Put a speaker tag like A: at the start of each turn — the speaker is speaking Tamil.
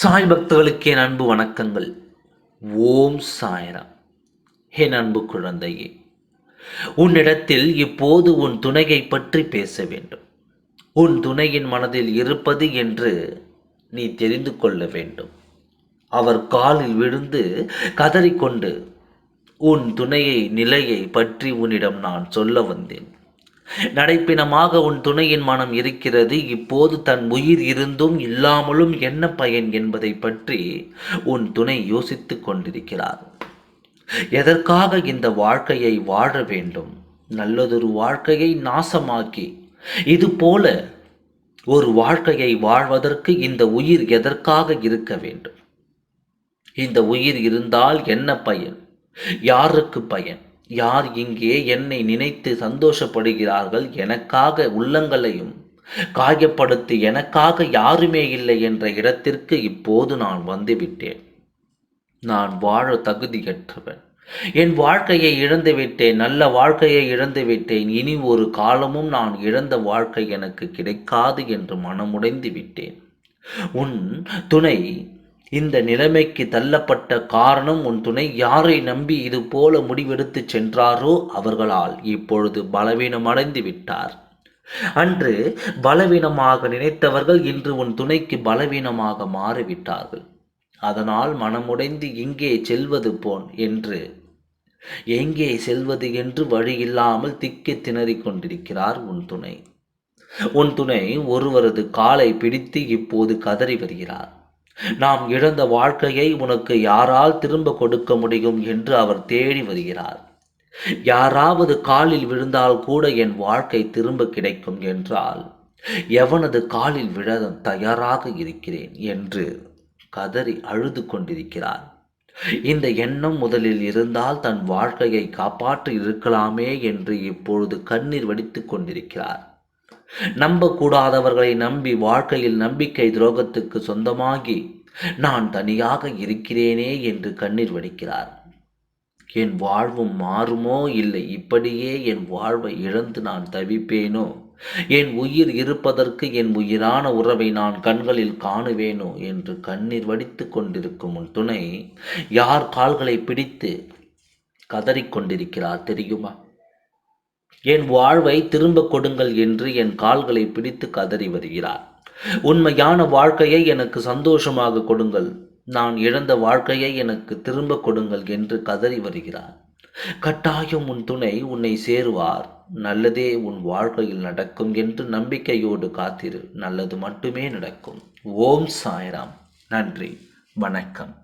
A: சாய் பக்தர்களுக்கு என் அன்பு வணக்கங்கள். ஓம் சாயரா என் அன்பு குழந்தையே உன்னிடத்தில் இப்போது உன் துணையை பற்றி பேச வேண்டும். உன் துணையின் மனதில் இருப்பது என்று நீ தெரிந்து கொள்ள வேண்டும். அவர் காலில் விழுந்து கதறிக்கொண்டு உன் துணையை நிலையை பற்றி உன்னிடம் நான் சொல்ல வந்தேன். நடைப்பினமாக உன் துணையின் மனம் இருக்கிறது. இப்போது தன் உயிர் இருந்தும் இல்லாமலும் என்ன பயன் என்பதை பற்றி உன் துணை யோசித்துக் கொண்டிருக்கிறார். எதற்காக இந்த வாழ்க்கையை வாழ வேண்டும்? நல்லதொரு வாழ்க்கையை நாசமாக்கி இது போல ஒரு வாழ்க்கையை வாழ்வதற்கு இந்த உயிர் எதற்காக இருக்க வேண்டும்? இந்த உயிர் இருந்தால் என்ன பயன்? யாருக்கு பயன்? யார் இங்கே என்னை நினைத்து சந்தோஷப்படுகிறார்கள் எனக்காக உள்ளங்களையும் காயப்படுத்தி எனக்காக யாருமே இல்லை என்ற இடத்திற்கு இப்போது நான் வந்துவிட்டேன். நான் வாழ தகுதியற்றவன். என் வாழ்க்கையை இழந்துவிட்டேன் நல்ல வாழ்க்கையை இழந்துவிட்டேன். இனி ஒரு காலமும் நான் இழந்த வாழ்க்கை எனக்கு கிடைக்காது என்று மனமுடைந்து விட்டேன். உன் துணை இந்த நிலைமைக்கு தள்ளப்பட்ட காரணம் உன் துணை யாரை நம்பி இது போல முடிவெடுத்து சென்றாரோ அவர்களால் இப்பொழுது பலவீனமடைந்து விட்டார். அன்று பலவீனமாக நினைத்தவர்கள் இன்று உன் துணைக்கு பலவீனமாக மாறிவிட்டார்கள். அதனால் மனமுடைந்து இங்கே செல்வது போன் என்று எங்கே செல்வது என்று வழியில்லாமல் திக்கி திணறிக் கொண்டிருக்கிறார் உன் துணை. உன் துணை ஒருவரது காலை பிடித்து இப்போது கதறி வருகிறார். நாம் இழந்த வாழ்க்கையை உனக்கு யாரால் திரும்ப கொடுக்க முடியும் என்று அவர் தேடி வருகிறார். யாராவது காலில் விழுந்தால் கூட என் வாழ்க்கை திரும்ப கிடைக்கும் என்றால் எவனது காலில் விழ தயாராக இருக்கிறேன் என்று கதறி அழுது கொண்டிருக்கிறார். இந்த எண்ணம் முதலில் இருந்தால் தன் வாழ்க்கையை காப்பாற்றி இருக்கலாமே என்று இப்பொழுது கண்ணீர் வடித்துக் கொண்டிருக்கிறார். நம்பக்கூடாதவர்களை நம்பி வாழ்க்கையில் நம்பிக்கை துரோகத்துக்கு சொந்தமாகி நான் தனியாக இருக்கிறேனே என்று கண்ணீர் வடிக்கிறார். என் வாழ்வும் மாறுமோ? இல்லை இப்படியே என் வாழ்வை இழந்து நான் தவிப்பேனோ? என் உயிர் இருப்பதற்கு என் உயிரான உறவை நான் கண்களில் காணுவேனோ? என்று கண்ணீர் வடித்து கொண்டிருக்கும் உன் துணை யார் கால்களை பிடித்து கதறிக்கொண்டிருக்கிறார் தெரியுமா? என் வாழ்வை திரும்ப கொடுங்கள் என்று என் கால்களை பிடித்து கதறி வருகிறார். உண்மையான வாழ்க்கையை எனக்கு சந்தோஷமாக கொடுங்கள். நான் இழந்த வாழ்க்கையை எனக்கு திரும்ப கொடுங்கள் என்று கதறி வருகிறார். கட்டாயம் உன் துணை உன்னை சேருவார். நல்லதே உன் வாழ்க்கையில் நடக்கும் என்று நம்பிக்கையோடு காத்திரு. நல்லது மட்டுமே நடக்கும். ஓம் சாய்ராம். நன்றி. வணக்கம்.